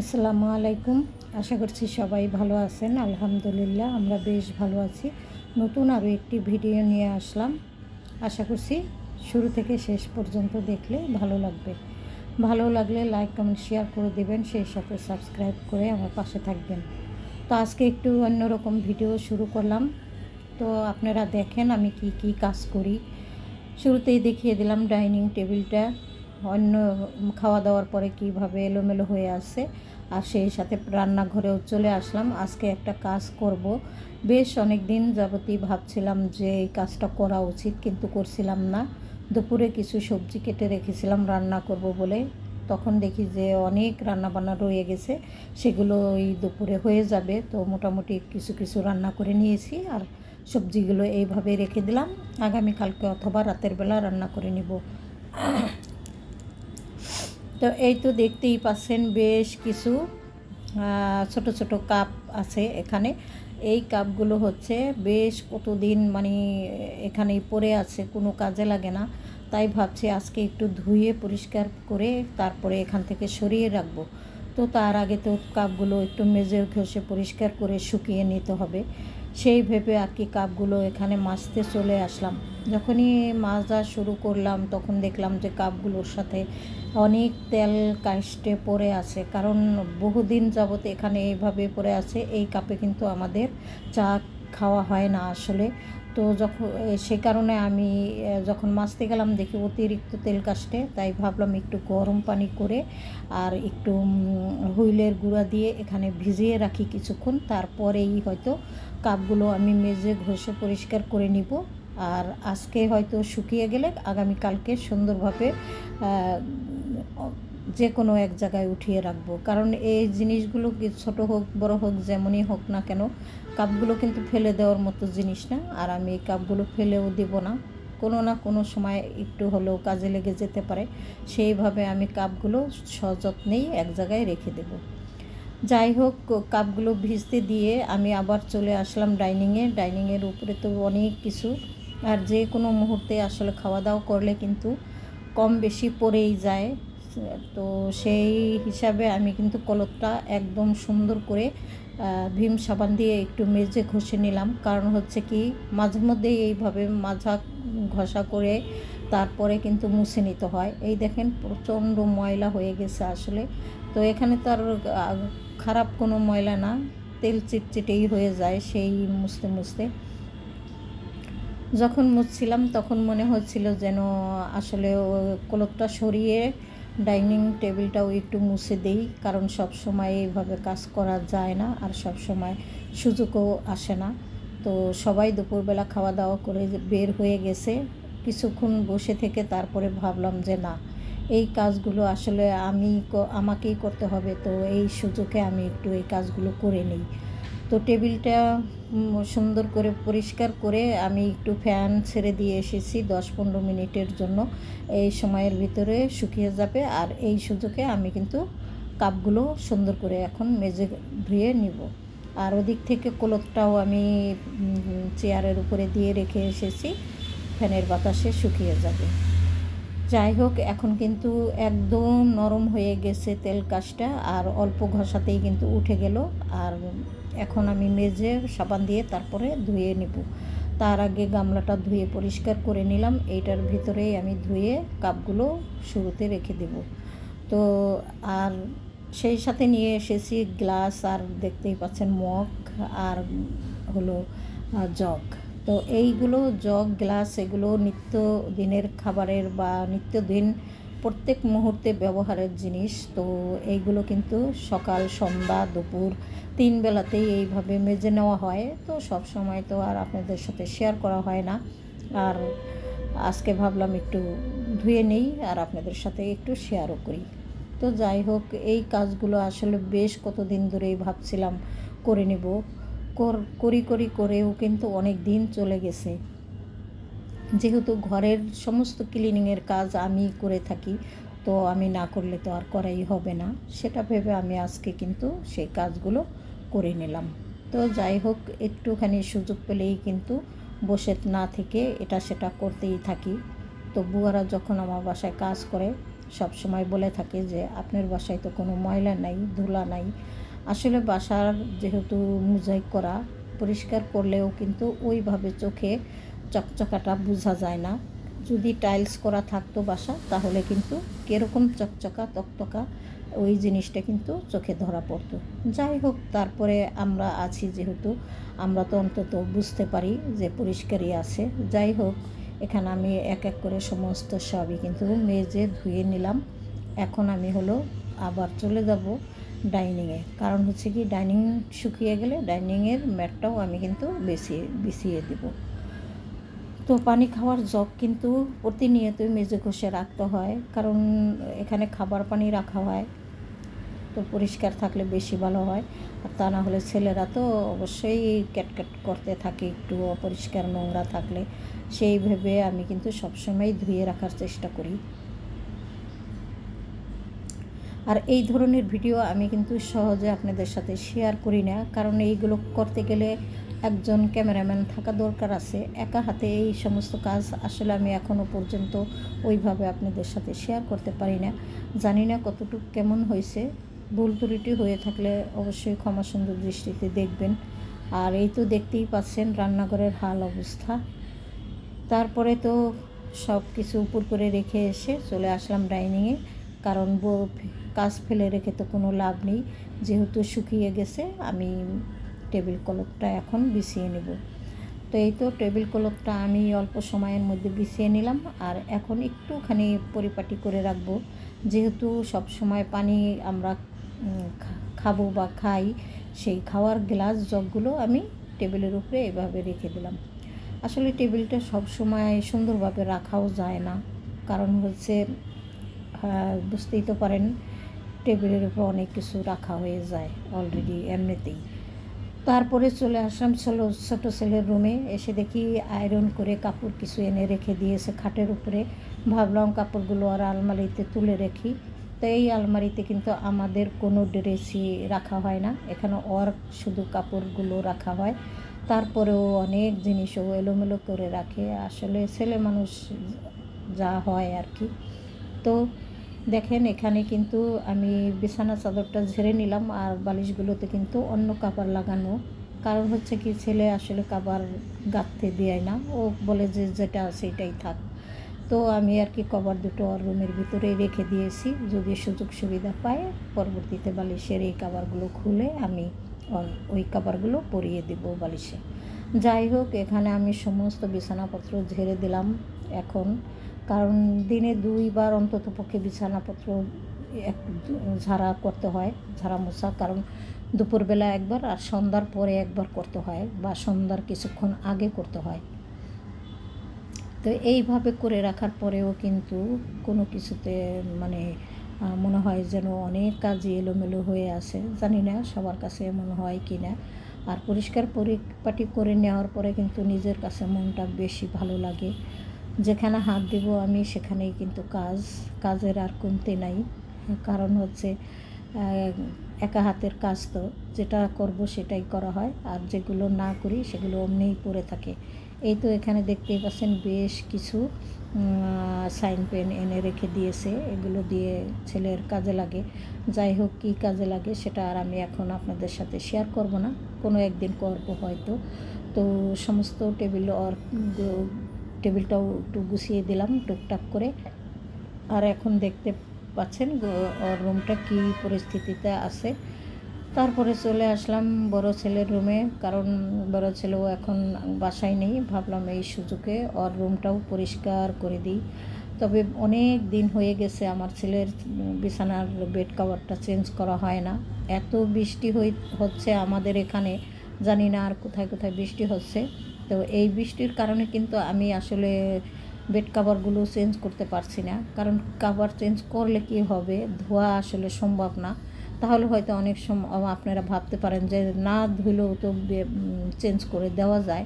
আসসালামু আলাইকুম। আশা করছি সবাই ভালো আছেন। আলহামদুলিল্লাহ, আমরা বেশ ভালো আছি। নতুন আরও একটি ভিডিও নিয়ে আসলাম। আশা করছি শুরু থেকে শেষ পর্যন্ত দেখলে ভালো লাগবে। ভালো লাগলে লাইক, কমেন্ট, শেয়ার করে দেবেন, সেই সাথে সাবস্ক্রাইব করে আমার পাশে থাকবেন। তো আজকে একটু অন্যরকম ভিডিও শুরু করলাম। তো আপনারা দেখেন আমি কি কি কাজ করি। শুরুতেই দেখিয়ে দিলাম ডাইনিং টেবিলটা। অন্য খাওয়া দাওয়ার পরে কীভাবে এলোমেলো হয়ে আছে, আর সেই সাথে রান্নাঘরেও চলে আসলাম। আজকে একটা কাজ করব। বেশ অনেক দিন যাবতই ভাবছিলাম যে এই কাজটা করা উচিত, কিন্তু করছিলাম না। দুপুরে কিছু সবজি কেটে রেখেছিলাম, রান্না করব বলে। তখন দেখি যে অনেক রান্না বান্না রয়ে গেছে সেগুলো ওই দুপুরে হয়ে যাবে। তো মোটামুটি কিছু কিছু রান্না করে নিয়েছি, আর সবজিগুলো এইভাবে রেখে দিলাম। আগামীকালকে অথবা রাতের বেলা রান্না করে নিব। তো এই তো দেখতেই পাচ্ছেন বেশ কিছু ছোট ছোট কাপ আছে এখানে। এই কাপগুলো হচ্ছে বেশ কতদিন মানে এখানেই পড়ে আছে, কোনো কাজে লাগে না। তাই ভাবছি আজকে একটু ধুয়ে পরিষ্কার করে তারপরে এখান থেকে সরিয়ে রাখব। তো তার আগে তো কাপগুলো একটু মেজে ঘষে পরিষ্কার করে শুকিয়ে নিতে হবে। সেই ভেবে আর কি কাপগুলো এখানে মাজতে চলে আসলাম। যখনই মাজা শুরু করলাম, তখন দেখলাম যে কাপগুলোর সাথে অনেক তেল কাস্টে পড়ে আছে। কারণ বহুদিন যাবত এখানে এইভাবে পড়ে আছে, এই কাপে কিন্তু আমাদের চা খাওয়া হয় না আসলে। তো যখন সে কারণে আমি যখন মাছতে গেলাম, দেখি অতিরিক্ত তেল কাস্টে তাই ভাবলাম একটু গরম পানি করে আর একটু হুইলের গুঁড়া দিয়ে এখানে ভিজিয়ে রাখি কিছুক্ষণ। তারপরেই হয়তো কাপগুলো আমি মেজে ঘষে পরিষ্কার করে নিব। আর আজকে হয়তো শুকিয়ে গেলে আগামীকালকে সুন্দরভাবে যে কোনো এক জায়গায় উঠিয়ে রাখব। কারণ এই জিনিসগুলো ছোট হোক, বড় হোক, যেমনই হোক না কেন, কাপগুলো কিন্তু ফেলে দেওয়ার মতো জিনিস না। আর আমি এই কাপগুলো ফেলেও দেব না। কোনো না কোনো সময় একটু হলেও কাজে লেগে যেতে পারে। সেইভাবে আমি কাপগুলো সযত্নেই এক জায়গায় রেখে দেব। যাই হোক, কাপগুলো ভিজতে দিয়ে আমি আবার চলে আসলাম ডাইনিংয়ে। ডাইনিংয়ের উপরে তো অনেক কিছু। আর যে কোনো মুহূর্তে আসলে খাওয়া দাওয়া করলে কিন্তু কম বেশি পড়েই যায়। তো সেই হিসাবে আমি কিন্তু কলতটা একদম সুন্দর করে ভীম সাবান দিয়ে একটু মেজে ঘষে নিলাম। কারণ হচ্ছে কি, মাঝে মধ্যেই এইভাবে মাজা ঘষা করে তারপরে কিন্তু মুছে নিতে হয়। এই দেখেন প্রচণ্ড ময়লা হয়ে গেছে আসলে। তো এখানে তো আর খারাপ কোনো ময়লা না, তেল চিটচিটেই হয়ে যায় সেই মুছতে মুছতে। যখন মুছছিলাম, তখন মনে হচ্ছিল যেন আসলে কলকটা সরিয়ে ডাইনিং টেবিলটাও একটু মুছে দেই, কারণ সব সময় এইভাবে কাজ করা যায় না আর সব সময় সুযোগও আসে না। তো সবাই দুপুরবেলা খাওয়া দাওয়া করে বের হয়ে গেছে। কিছুক্ষণ বসে থেকে তারপরে ভাবলাম যে না, এই কাজগুলো আসলে আমি আমাকেই করতে হবে, তো এই সুযোগে আমি একটু এই কাজগুলো করে নিই। তো টেবিলটা সুন্দর করে পরিষ্কার করে আমি একটু ফ্যান ছেড়ে দিয়ে এসেছি দশ পনেরো মিনিটের জন্য। এই সময়ের ভিতরে শুকিয়ে যাবে আর এই সুযোগে আমি কিন্তু কাপগুলো সুন্দর করে এখন মেজে ধুয়ে নিব। আর ওদিক থেকে কলতটাও আমি চেয়ারের উপরে দিয়ে রেখে এসেছি। ফ্যানের বাতাসে শুকিয়ে যাবে। যাই হোক, এখন কিন্তু একদম নরম হয়ে গেছে তেল কাজটা আর অল্প ঘষাতেই কিন্তু উঠে গেল। আর এখন আমি মেজে সাবান দিয়ে তারপরে ধুয়ে নেব। তার আগে গামলাটা ধুয়ে পরিষ্কার করে নিলাম। এইটার ভিতরেই আমি ধুয়ে কাপগুলো শুরুতে রেখে দেব। তো আর সেই সাথে নিয়ে এসেছি গ্লাস আর দেখতেই পাচ্ছেন মগ আর হলো জগ। তো এইগুলো জগ, গ্লাস এগুলো নিত্য দিনের খাবারের বা নিত্যদিন প্রত্যেক মুহূর্তে ব্যবহারের জিনিস, তো এইগুলো কিন্তু সকাল, সন্ধ্যা, দুপুর, তিন বেলাতেই এইভাবে মেজে নেওয়া হয়। তো সব সময় তো আর আপনাদের সাথে শেয়ার করা হয় না। আর আজকে ভাবলাম একটু ধুয়ে নেই আর আপনাদের সাথে একটু শেয়ারও করি। তো যাই হোক, এই কাজগুলো আসলে বেশ কতদিন ধরেই ভাবছিলাম করে নেব। করি করি করেও কিন্তু অনেক দিন চলে গেছে। যেহেতু ঘরের সমস্ত ক্লিনিংয়ের কাজ আমি করে থাকি, তো আমি না করলে তো আর করাই হবে না। সেটা ভেবে আমি আজকে কিন্তু সেই কাজগুলো করে নিলাম। তো যাই হোক, একটুখানি সুযোগ পেলেই কিন্তু বসে না থেকে এটা সেটা করতেই থাকি। তো বুয়ারা যখন আমার বাসায় কাজ করে, সব সময় বলে থাকে যে, আপনার বাসায় তো কোনো ময়লা নাই, ধুলা নাই। আসলে বাসার যেহেতু মোজাইক করা, পরিষ্কার করলেও কিন্তু ওইভাবে চোখে চকচকাটা বোঝা যায় না। যদি টাইলস করা থাকতো বাসা, তাহলে কিন্তু কীরকম চকচকা, তকতকা, ওই জিনিসটা কিন্তু চোখে ধরা পড়তো। যাই হোক, তারপরে আমরা আছি যেহেতু, আমরা তো অন্তত বুঝতে পারি যে পরিষ্কারই আছে। যাই হোক, এখানে আমি এক এক করে সমস্ত সবই কিন্তু মেজে ধুয়ে নিলাম। এখন আমি হলো আবার চলে যাব ডাইনিংয়ে কারণ হচ্ছে কি ডাইনিং শুকিয়ে গেলে ডাইনিংয়ের ম্যাটটাও আমি কিন্তু বেশি, বিছিয়ে দেবো। তো পানি খাওয়ার জগ কিন্তু প্রতিনিয়তই মেজে ঘষে রাখতে হয়, কারণ এখানে খাবার পানি রাখা হয়, তো পরিষ্কার থাকলে বেশি ভালো হয়। আর তা না হলে ছেলেরা তো অবশ্যই ক্যাটক্যাট করতে থাকে, একটু অপরিষ্কার নোংরা থাকলে। সেই ভেবে আমি কিন্তু সবসময় ধুয়ে রাখার চেষ্টা করি। আর এই ধরনের ভিডিও আমি কিন্তু সহজে আপনাদের সাথে শেয়ার করি না, কারণ এইগুলো করতে গেলে একজন ক্যামেরাম্যান থাকা দরকার আছে। একা হাতে এই সমস্ত কাজ আসলে আমি এখনও পর্যন্ত ওইভাবে আপনাদের সাথে শেয়ার করতে পারি না। জানি না কতটুকু কেমন হয়েছে। ভুল ত্রুটি হয়ে থাকলে অবশ্যই ক্ষমা সুন্দর দৃষ্টিতে দেখবেন। আর এই তো দেখতেই পাচ্ছেন রান্নাঘরের হাল অবস্থা। তারপরে তো সব কিছু উপর করে রেখে এসে চলে আসলাম ডাইনিংয়ে। কারণ কাজ ফেলে রেখে তো কোনো লাভ নেই। যেহেতু শুকিয়ে গেছে, আমি টেবিল কলকটা এখন বিছিয়ে নেব। তো এই তো টেবিল কলকটা আমি অল্প সময়ের মধ্যে বিছিয়ে নিলাম আর এখন একটুখানি পরিপাটি করে রাখব। যেহেতু সব সময় পানি আমরা খাব বা খাই, সেই খাওয়ার গ্লাস জগগুলো আমি টেবিলের উপরে এভাবে রেখে দিলাম। আসলে টেবিলটা সব সময় সুন্দরভাবে রাখাও যায় না। কারণ হচ্ছে বুঝতেই তো পারেন, টেবিলের উপর অনেক কিছু রাখা হয়ে যায় অলরেডি এমনিতেই। তারপরে চলে আসলাম ছোটো ছোটো ছেলের রুমে এসে দেখি আয়রন করে কাপড় কিছু এনে রেখে দিয়েছে খাটের উপরে। ভাবলাম কাপড়গুলো আর আলমারিতে তুলে রেখি। তো এই আলমারিতে কিন্তু আমাদের কোনো ড্রেসই রাখা হয় না। এখানে ওর শুধু কাপড়গুলো রাখা হয়। তারপরেও অনেক জিনিসও এলোমেলো করে রাখে। আসলে ছেলে মানুষ যা হয় আর কি। তো দেখেন, এখানে কিন্তু আমি বিছানা চাদরটা ঝেড়ে নিলাম আর বালিশগুলোতে কিন্তু অন্য কাপড় লাগানো। কারণ হচ্ছে কি, ছেলে আসলে কাবার গাঁথতে দেয় না। ও বলে যে যেটা আছে এটাই থাক। তো আমি আর কি কভার দুটো রুমের ভিতরেই রেখে দিয়েছি। যদি সুযোগ সুবিধা পায়, পরবর্তীতে বালিশের এই কাবারগুলো খুলে আমি ওই কাবারগুলো পরিয়ে দেব বালিশে। যাই হোক, এখানে আমি সমস্ত বিছানাপত্র ঝেড়ে দিলাম। এখন কারণ দিনে দুইবার অন্তত পক্ষে বিছানাপত্র এক ঝাড়া করতে হয়, ঝাড়া মোছা, কারণ দুপুরবেলা একবার আর সন্ধ্যার পরে একবার করতে হয় বা সন্ধ্যার কিছুক্ষণ আগে করতে হয়। তো এইভাবে করে রাখার পরেও কিন্তু কোনো কিছুতে মানে মনে হয় যেন অনেক কাজই এলোমেলো হয়ে আছে। জানি না সবার কাছে মনে হয় কি না। আর পরিষ্কার পরিপাটি করে নেওয়ার পরে কিন্তু নিজের কাছে মনটা বেশি ভালো লাগে। যেখানে হাত দেব আমি, সেখানেই কিন্তু কাজ, কাজের আর কমতে নাই। কারণ হচ্ছে একা হাতের কাজ তো, যেটা করব সেটাই করা হয়, আর যেগুলো না করি সেগুলো অমনিই পড়ে থাকে। এই তো এখানে দেখতেই পাচ্ছেন বেশ কিছু সাইন পেন এনে রেখে দিয়েছে, এগুলো দিয়ে ছেলের কাজে লাগে। যাই হোক, কী কাজে লাগে সেটা আর আমি এখন আপনাদের সাথে শেয়ার করব না। কোনো একদিন করব হয়তো। তো সমস্ত টেবিল টেবিলটাও একটু গুছিয়ে দিলাম টুকটাক করে। আর এখন দেখতে পাচ্ছেন রুমটা কী পরিস্থিতিতে আছে। তারপরে চলে আসলাম বড় ছেলের রুমে, কারণ বড় ছেলেও এখন বাসায় নেই। ভাবলাম এই সুযোগে ওর রুমটাও পরিষ্কার করে দিই। তবে অনেক দিন হয়ে গেছে আমার ছেলের বিছানার বেড কাভারটা চেঞ্জ করা হয় না। এত বৃষ্টি হচ্ছে আমাদের এখানে, জানি না আর কোথায় কোথায় বৃষ্টি হচ্ছে। তো এই বৃষ্টির কারণে কিন্তু আমি আসলে বেড কাভারগুলো চেঞ্জ করতে পারছি না। কারণ কাভার চেঞ্জ করলে কি হবে? ধোয়া আসলে সম্ভব না। তাহলে হয়তো অনেক সময় আপনারা ভাবতে পারেন যে না ধুলেও তো চেঞ্জ করে দেওয়া যায়।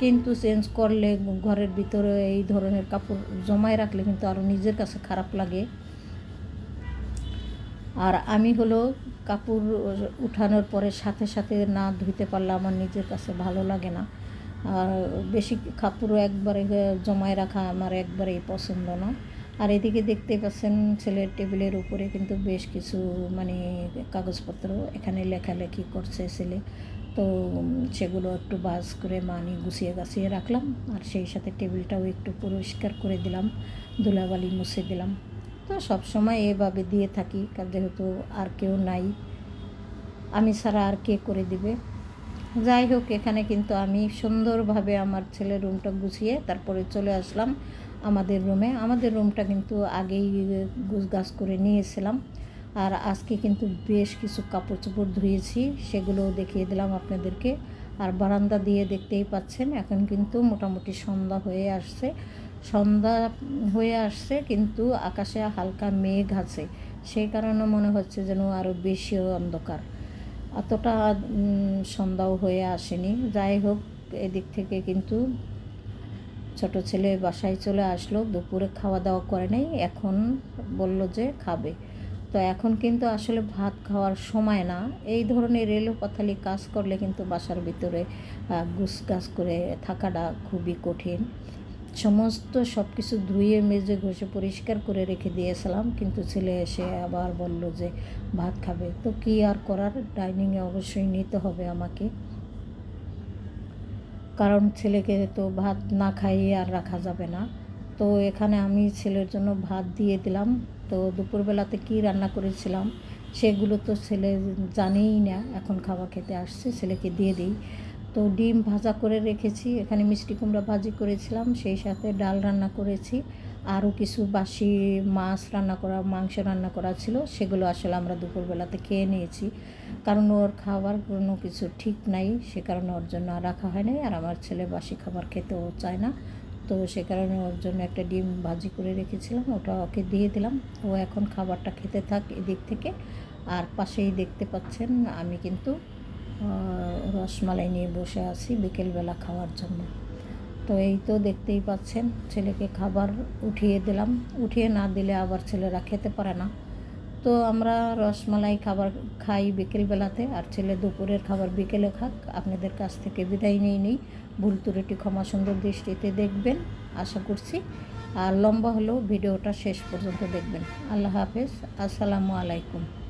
কিন্তু চেঞ্জ করলে ঘরের ভিতরে এই ধরনের কাপড় জমায় রাখলে কিন্তু আরও নিজের কাছে খারাপ লাগে। আর আমি হলো কাপড় উঠানোর পরে সাথে সাথে না ধুইতে পারলে আমার নিজের কাছে ভালো লাগে না। আর বেশি কাপড়ও একবারে জমায় রাখা আমার একবারেই পছন্দ না। আর এদিকে দেখতে পাচ্ছেন ছেলের টেবিলের উপরে কিন্তু বেশ কিছু মানে কাগজপত্র এখানে লেখালেখি করছে ছেলে। তো সেগুলো একটু বাস করে মানে গুছিয়ে গাছিয়ে রাখলাম আর সেই সাথে টেবিলটাও একটু পরিষ্কার করে দিলাম, ধুলাবালি মুছে দিলাম। তো সব সময় এভাবে দিয়ে থাকি যেহেতু আর কেউ নাই, আমি ছাড়া আর কে করে দিবে? যাই হোক, এখানে কিন্তু আমি সুন্দরভাবে আমার ছেলের রুমটা গুছিয়ে তারপরে চলে আসলাম আমাদের রুমে। আমাদের রুমটা কিন্তু আগেই গুছগাছ করে নিয়েছিলাম। আর আজকে কিন্তু বেশ কিছু কাপড় চোপড় ধুয়েছি সেগুলো দেখিয়ে দিলাম আপনাদেরকে। আর বারান্দা দিয়ে দেখতেই পাচ্ছেন, এখন কিন্তু মোটামুটি সন্ধ্যা হয়ে আসছে। সন্ধ্যা হয়ে আসছে, কিন্তু আকাশে হালকা মেঘ আছে। সেই কারণে মনে হচ্ছে যেন আরও বেশি অন্ধকার। অতটা সন্ধ্যাও হয়ে আসেনি। যাই হোক, এদিক থেকে কিন্তু ছোট ছেলে বাসায় চলে আসলো, দুপুরে খাওয়া দাওয়া করে নাই, এখন বলল যে খাবে। তো এখন কিন্তু আসলে ভাত খাওয়ার সময় না। এই ধরনের রেলোপাথালি কাজ করলে কিন্তু বাসার ভিতরে গুছ গাছ করে থাকাটা খুবই কঠিন। সমস্ত সব কিছু ধুয়ে, মেজে, ঘষে, পরিষ্কার করে রেখে দিয়েছিলাম, কিন্তু ছেলে এসে আবার বলল যে ভাত খাবে। তো কী আর করার? ডাইনিংয়ে অবশ্যই নিতে হবে আমাকে। কারণ ছেলেকে তো ভাত না খাইয়ে আর রাখা যাবে না। তো এখানে আমি ছেলের জন্য ভাত দিয়ে দিলাম। তো দুপুরবেলাতে কী রান্না করেছিলাম, সেগুলো তো ছেলে জানেই না। এখন খাবার খেতে আসছে, ছেলেকে দিয়ে দিই। তো ডিম ভাজা করে রেখেছি। এখানে মিষ্টি কুমড়া ভাজি করেছিলাম, সেই সাথে ডাল রান্না করেছি। আরও কিছু বাসি মাছ রান্না করা, মাংস রান্না করা ছিল, সেগুলো আসলে আমরা দুপুরবেলাতে খেয়ে নিয়েছি। কারণ ওর খাবার কোনো কিছু ঠিক নাই, সে কারণে ওর জন্য আর রাখা হয় নাই। আর আমার ছেলে বাসি খাবার খেতেও চায় না। তো সে কারণে ওর জন্য একটা ডিম ভাজি করে রেখেছিলাম, ওটা ওকে দিয়ে দিলাম। ও এখন খাবারটা খেতে থাক এদিক থেকে। আর পাশেই দেখতে পাচ্ছেন, আমি কিন্তু রসমালাই নিয়ে বসে আছি বিকেলবেলা খাওয়ার জন্য। তো এই তো দেখতেই পাচ্ছেন, ছেলেকে খাবার উঠিয়ে দিলাম। উঠিয়ে না দিলে আবার ছেলেরা খেতে পারে না। তো আমরা রসমালাই খাবার খাই বিকেলবেলাতে, আর ছেলে দুপুরের খাবার বিকেলে খাক। আপনাদের কাছ থেকে বিদায় নিয়ে নিই। ভুল ত্রুটি, ক্ষমা সুন্দর দৃষ্টিতে দেখবেন, আশা করছি। আর লম্বা হলেও ভিডিওটা শেষ পর্যন্ত দেখবেন। আল্লাহ হাফেজ। আসসালামু আলাইকুম।